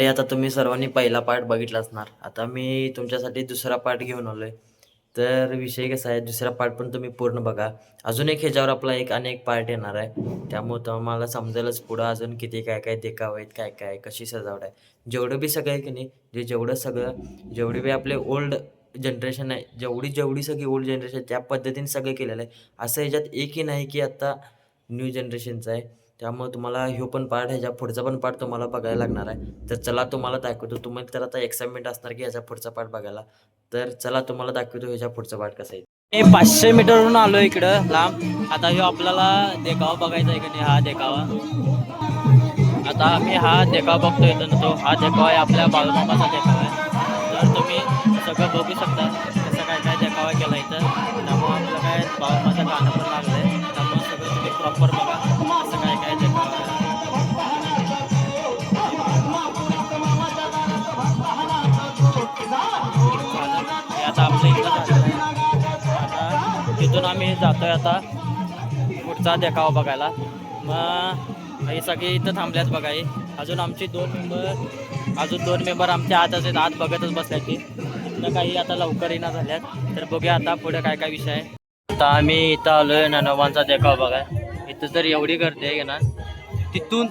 ते आता तुम्ही सर्वांनी पहिला पार्ट बघितला असणार. आता मी तुमच्यासाठी दुसरा पार्ट घेऊन आलो आहे तर विषय कसा आहे? दुसरा पार्ट पण तुम्ही पूर्ण बघा. अजून एक ह्याच्यावर आपला एक आणि एक पार्ट येणार आहे. त्यामुळं तुम्हाला समजेलच पुढं अजून किती काय काय देखाव आहेत काय काय कशी सजावट आहे. जेवढं बी सगळं आहे की नाही जे जेवढं सगळं जेवढे बी आपले ओल्ड जनरेशन आहे जेवढी जेवढी सगळी ओल्ड जनरेशन त्या पद्धतीने सगळं केलेलं आहे. असं ह्याच्यात एकही नाही की आत्ता न्यू जनरेशनचं आहे. त्यामुळे तुम्हाला ह्यो पण पार्ट ह्याच्या पुढचा पण पार्ट तुम्हाला बघायला लागणार आहे. तर चला तुम्हाला दाखवतो. तुम्ही तर आता एक्साइटमेंट असणार की ह्याचा पुढचा पार्ट बघायला. तर चला तुम्हाला दाखवतो ह्याच्या पुढचा पार्ट कसा आहे. हे पाचशे मीटरवरून आलो इकडं लांब. आता ह्यो आपल्याला देखावा बघायचा आहे की नाही? हा देखावा. आता आम्ही हा देखावा बघतो इथं तो हा देखावा आहे आपल्या बाळूमामाचा देखावा आहे. तर तुम्ही सगळं बघू शकता कसं काय काय देखावा केला इथं. त्यामुळं आपलं काय बाळूमाचं गाणं पण लागलं आहे त्यामुळे सगळं तुम्ही प्रॉपर बघा. इथून आम्ही जातो आहे आता. पुढचा देखावा बघायला. मग हे सगळे इथं थांबल्यात बघा हे. अजून आमचे दोन मेंबर अजून दोन मेंबर आमच्या आतच आहेत आत बघतच बसल्यात ते. इथं काही आता लवकर येणार झाल्यात. तर बघूया आता पुढे काय काय विषय आहे. आता आम्ही इथं आलो आहे ननोबांचा देखावा बघा इथं तर एवढी गर्दी आहे ना तिथून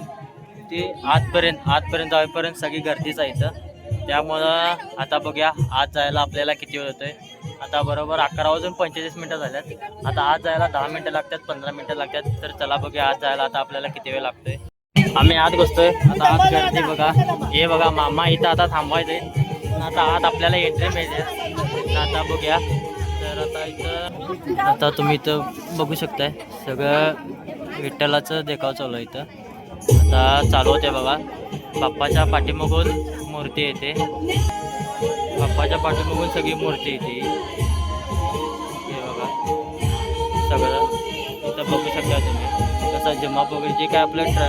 ते आतपर्यंत आतपर्यंत जाईपर्यंत सगळी गर्दीच आहे इथं. त्यामुळं आता बघूया आज जायला आपल्याला किती वेळ होतो आहे आता बरोबर अकरा वाजून पंचेचाळीस मिनटं झाल्यात. आता आज जायला दहा मिनटं लागतात पंधरा मिनटं लागतात. तर चला बघूया आज जायला आता आपल्याला किती वेळ लागतोय. आम्ही आत बसतोय आता आत गर्दी बघा. हे बघा मामा इथं आता थांबवायचंय. आता आत आपल्याला एंट्री मिळते. आता बघूया. तर आता इथं आता तुम्ही इथं बघू शकताय. सगळं विठ्ठलाचं देखाव चालू आहे इथं. आता चालू होते बघा. बाप्पाच्या पाठीमागून मूर्ती येते. बाप्पाच्या पाठीमागून सगळी मूर्ती येते हे बघा. सगळं. इथं बघू शकता तुम्ही. कसं जमा वगैरे जे काय आपलं ट्र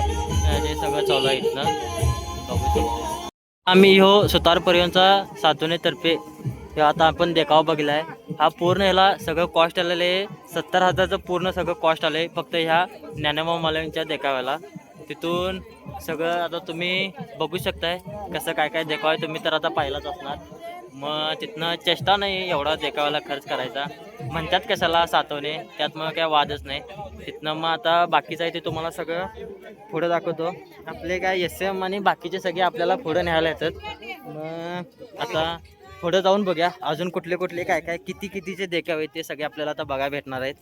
जे सगळं चालू आहे इथनं. बघू शकतो. आम्ही हो सुतारपर्यंतचा सातोनेतर्फे हे आता आपण देखावा बघितला आहे हा पूर्ण ह्याला सगळं कॉस्ट आलेलं आहे. सत्तर हजारचं पूर्ण सगळं कॉस्ट आलं आहे फक्त ह्या ज्ञानोबा मालवींच्या देखाव्याला. तिथून सगळं आता तुम्ही बघू शकताय कसं काय काय देखाव आहे. तुम्ही तर आता पाहिलाच असणार. मग तिथनं चेष्टा नाही एवढा देखावाला खर्च करायचा. म्हणतात कशाला सातवणे त्यात मग काय वादच नाही. तिथनं मग आता बाकीचं आहे ते तुम्हाला सगळं पुढं दाखवतो. आपले काय एस एम आणि बाकीचे सगळे आपल्याला पुढं न्यायला येतात. मग आता पुढं जाऊन बघूया अजून कुठले कुठले काय काय किती कितीचे देखावे ते सगळे आपल्याला आता बघायला भेटणार आहेत.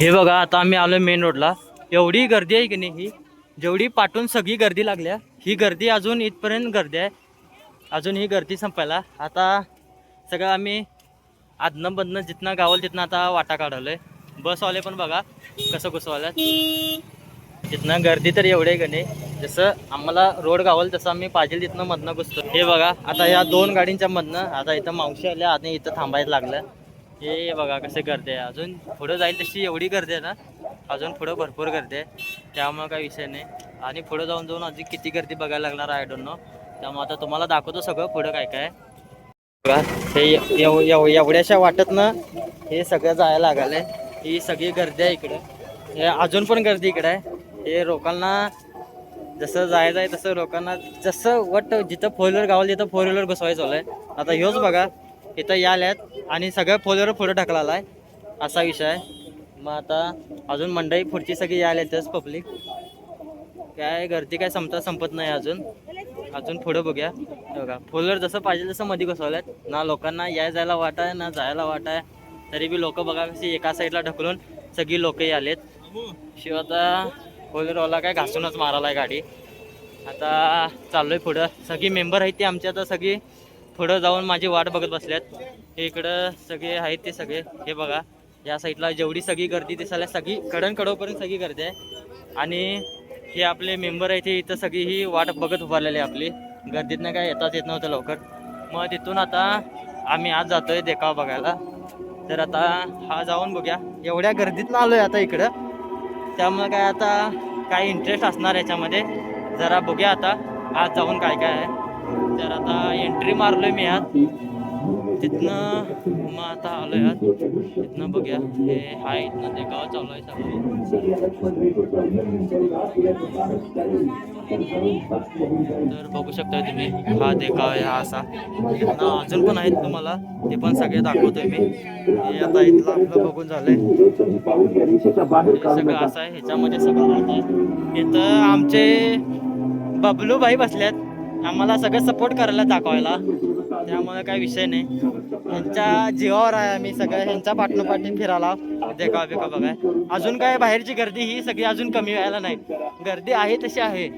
हे बघा आता आम्ही आलो मेन रोडला एवढी गर्दी आहे की नाही ही? जेवढी पाठून सगळी गर्दी लागल्या ही गर्दी अजून इथपर्यंत गर्दी आहे. अजून ही गर्दी संपायला. आता सगळं आम्ही आदनं बदनं जिथनं गावल तिथनं आता वाटा काढवलोय बसवाले पण बघा कसं घुसवाल्यात. तिथनं गर्दी तर एवढे गणे जसं आम्हाला रोड गावल तसं आम्ही पाहिजे तिथनं मधनं घुसतो. हे बघा आता या दोन गाडींच्या मधनं आता इथं मावशी आल्या आणि इथं थांबायला लागलं. हे बघा कसे गर्दी आहे. अजून पुढं जाईल तशी एवढी गर्दी आहे ना. अजून पुढं भरपूर गर्दी आहे. त्यामुळे काही विषय नाही. आणि पुढं जाऊन जाऊन अजून किती गर्दी बघायला लागणार आय डोंट नो त्यामुळे आता तुम्हाला दाखवतो सगळं पुढं काय काय. बघा हे एवढ्याशा वाटत एवढ्याशा हे सगळं जायला लागलंय. ही सगळी गर्दी आहे इकडे. हे अजून पण गर्दी इकडे आहे. हे लोकांना जसं जायचं आहे तसं लोकांना जसं वट जिथं फोर व्हीलर गावाला तिथं फोर व्हीलर बसवायचं चालू आहे आता ह्योच बघा इथं याल्यात आणि सगळं फोर व्हीलर पुढं ढकलाला आहे असा विषय आहे. मग आता अजून मंडई पुढची सगळी यायलातच पब्लिक काय गर्दी काय संपता संपत नाही अजून. अजून पुढं बघूया. बघा फोर जसं पाहिजे तसं मध्ये बसवल्यात ना लोकांना याय जायला वाट आहे ना जायला वाट आहे. तरी बी लोक बघा कशी एका साईडला ढकलून सगळी लोकही आलेत. शिवाय आता फोर काय घासूनच मारायला गाडी. आता चाललोय पुढं. सगळी मेंबर आहेत ते आमची. आता सगळी पुढं जाऊन माझी वाट बघत बसल्यात. हे इकडं सगळे आहेत ते सगळे. हे बघा या साईडला जेवढी सगळी गर्दी दिसायला सगळी कडण कडवपर्यंत सगळी गर्दी आहे. आणि हे आपले मेंबर आहेत ते इथं सगळी ही वाट बघत उभारलेली आहे आपली. गर्दीतनं काय येताच येत नव्हतं लवकर. मग तिथून आता आम्ही आज जातोय देखाव बघायला. तर आता हा जाऊन बघूया. एवढ्या गर्दीतनं आलोय आता इकडं. त्यामुळे काय आता काय इंटरेस्ट असणार याच्यामध्ये. जरा बघूया आता. आज जाऊन काय काय आहे. तर आता एंट्री मारलोय मी आत तिथनं मग आता आलो यात तिथनं बघूया. हे हाय इथनं ते गाव चालू आहे सगळं. तर बघू शकता तुम्ही हा देखाव आहे हा असा. इथनं अजून पण आहेत तुम्हाला. ते पण सगळे दाखवतोय मी. हे आता इथलं आपलं बघून झालंय. सगळं असं आहे. ह्याच्यामध्ये सगळं आहे इथं आमचे बबलू भाई बसल्यात. आम्हाला सगळं सपोर्ट करायला दाखवायला. त्यामुळे काही विषय नाही. ह्यांच्या जीवावर आहे आम्ही सगळ्या ह्यांच्या पाठनोपाठी फिरायला देखावा बिका बघाय अजून काय बाहेरची गर्दी ही सगळी अजून कमी व्हायला नाही. गर्दी आहे तशी आहे.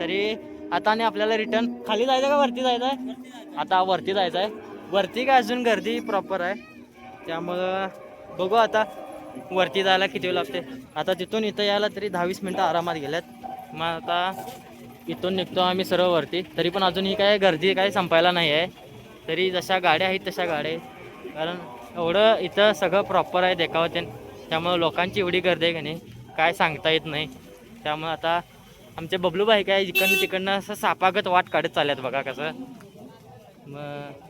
तरी आता आणि आपल्याला रिटर्न खाली जायचं का वरती जायचं आहे आता वरती जायचं आहे वरती काय अजून गर्दी प्रॉपर आहे. त्यामुळं बघू आता. वरती जायला किती वेळ लागते? आता तिथून इथं यायला तरी दहा वीस मिनटं आरामात गेल्यात. मग आता इथून निघतो आम्ही सर्व वरती. तरी पण अजूनही काय गर्दी काय संपायला नाही आहे. तरी जशा गाड्या आहेत तशा गाड्या आहेत. कारण एवढं इथं सगळं प्रॉपर आहे देखावं त्यामुळं लोकांची एवढी गर्दी आहे की नाही काय सांगता येत नाही. त्यामुळं आता आमचे बबलूबाई काय इकडनं तिकडनं असं सापागत वाट काढत चालल्यात बघा कसं. मग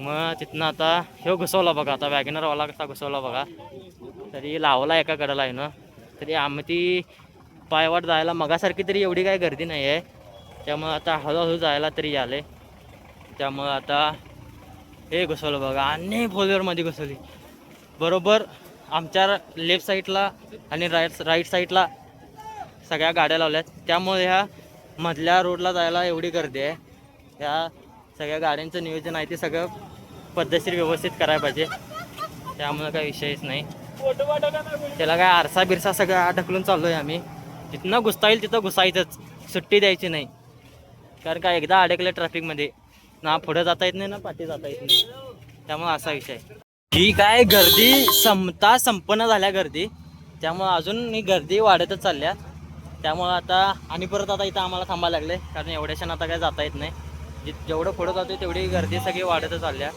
मग तिथनं आता ह्यो घुसवला बघा आता वॅगनरवाला कसा घुसवला बघा. तरी लावला एका कडेला आहे ना तरी आम्ही ती पायवाट जायला मगासारखी तरी एवढी काही गर्दी नाही आहे त्यामुळं आता हळूहळू जायला तरी आले. त्यामुळं आता हे घुसवलं बघा. आणि फोलवेअरमध्ये घुसवली. बरोबर आमच्या लेफ्ट साईडला आणि राईट राईट साईडला सगळ्या गाड्या लावल्यात. त्यामुळे ह्या मधल्या रोडला जायला एवढी गर्दी आहे. ह्या सगळ्या गाड्यांचं नियोजन आहे ते सगळं पद्धतशीर व्यवस्थित करायला पाहिजे. त्यामुळे काही विषयच नाही. त्याला काय आरसा बिरसा सगळं अडकलून चाललो आहे आम्ही. जिथनं घुसता येईल तिथं घुसायचंच. सुट्टी द्यायची नाही. कारण का एकदा अडकलं ट्रॅफिकमध्ये ना पुढं जाता येत नाही ना पाठी जाता येत नाही. त्यामुळे असा विषय आहे. ही काय गर्दी संपता संपन्न झाल्या गर्दी. त्यामुळं अजून ही गर्दी वाढतच चालल्या. त्यामुळं आता आणि परत आता इथं आम्हाला थांबायला लागले कारण एवढ्याशान आता काय जाता येत नाही. जे जेवढं पुढं जातोय तेवढी गर्दी सगळी वाढतच चालल्या.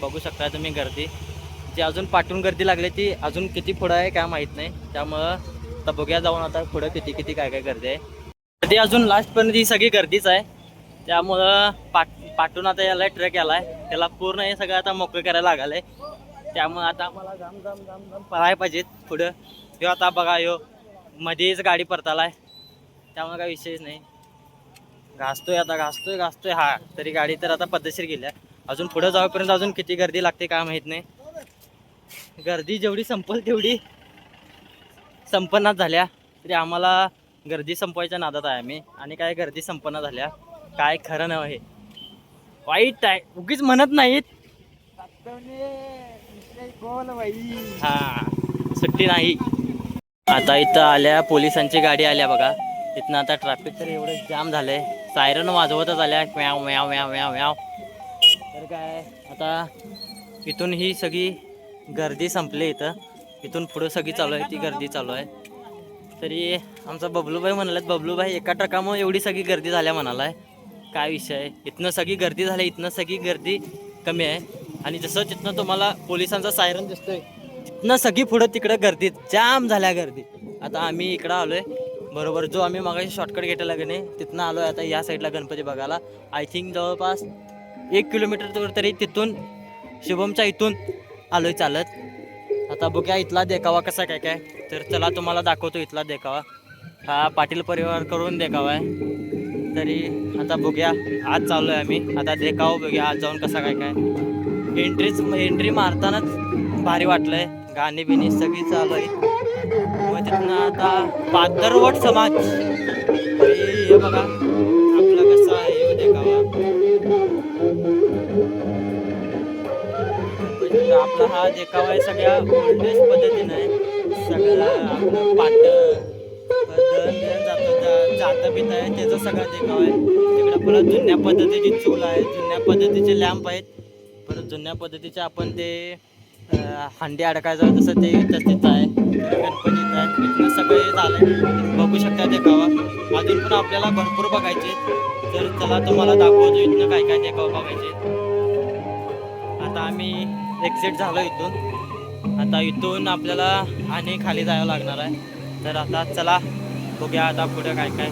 बघू शकता तुम्ही गर्दी. जी अजून पाठून गर्दी लागली ती अजून किती पुढं आहे काय माहीत नाही. त्यामुळं आता बघूया जाऊन आता पुढं किती किती काय काय गर्दी आहे. गर्दी अजून लास्टपर्यंत ही सगळी गर्दीच आहे. त्यामुळं पाट पाठून आता याला ट्रॅक आलाय त्याला पूर्ण हे सगळं आता मोकळं करायला लागलंय. त्यामुळं आता आम्हाला जाम जाम जाम जाम पळाय पाहिजेत पुढं. ह्यो आता बघा ह्यो मध्येच गाडी परतालाय. त्यामुळे काही विषयच नाही. घासतोय आता घासतोय घासतोय. हा तरी गाडी तर आता पद्धतशीर गेल्या. अजून पुढं जाऊपर्यंत अजून किती गर्दी लागते काय माहीत नाही. गर्दी जेवढी संपल तेवढी संपन्नाच झाल्या. तरी आम्हाला गर्दी संपवायच्या नादात आहे आम्ही. आणि काय गर्दी संपन्न झाल्या. काय खरं नाही हे वाईट आहे. उगीच म्हणत नाहीत. हा सुट्टी नाही. आता इथं आल्या पोलिसांची गाडी आल्या बघा. इथनं आता ट्रॅफिक तर एवढं जाम झालंय. सायरन वाजवतच आल्या. म्याव म्याव म्याव म्याव म्याव. तर काय आता इथून ही सगळी गर्दी संपली इथं. इथून पुढं सगळी चालू आहे. ती गर्दी चालू आहे. तरी आमचा बबलूभाई म्हणालात बबलूभाई एका ट्रकामुळे एवढी सगळी गर्दी झाल्या म्हणालाय. काय विषय आहे? इथनं सगळी गर्दी झाली इथनं सगळी गर्दी कमी आहे. आणि जसं तिथनं तुम्हाला पोलिसांचा सायरन दिसतोय तिथनं सगळी पुढं तिकडं गर्दीत जाम झाल्या गर्दी. आता आम्ही इकडं आलोय. बरोबर जो आम्ही मागाशी शॉर्टकट घेतला की नाही तिथनं आहे आता या साईडला गणपती बघायला. आय थिंक जवळपास एक किलोमीटर तरी तिथून शुभमच्या इथून आलोय चालत. आता बघूया इथला देखावा कसा काय काय तर चला तुम्हाला दाखवतो इथला देखावा. हा पाटील परिवार करून देखावा आहे. तरी आता बघूया. आज चाललो आहे आम्ही. आता देखाव बघूया आज जाऊन कसा काय काय. एंट्रीच एंट्री मारतानाच भारी वाटलंय. गाणी बिणी सगळी चालू आहे मग तिथनं आता पादरवट समाज. हे बघा. आपलं कसं आहे देखावा म्हणजे आपला हा देखावा आहे सगळ्या ओल्डेस्ट पद्धतीनं आहे. सगळं आपलं पाट जातं जा- जातं पित आहे त्याचा सगळा देखाव आहे तिकडं परत जुन्या पद्धतीची चूल आहे जुन्या पद्धतीचे लॅम्प आहेत परत जुन्या पद्धतीचे आपण ते हंडी हांडी अडकायचं तसं ते तसेच आहे गणपतीचं आहे इथनं सगळं हे बघू शकता देखावा अजून पण आपल्याला भरपूर बघायचे तर चला तुम्हाला दाखवतो इथनं काय काय देखावा बघायचे आता आम्ही एक्झिट झालो इथून आता इथून आपल्याला आणि खाली जावं लागणार आहे. तर आता चला बघूया आता पुढे काय काय.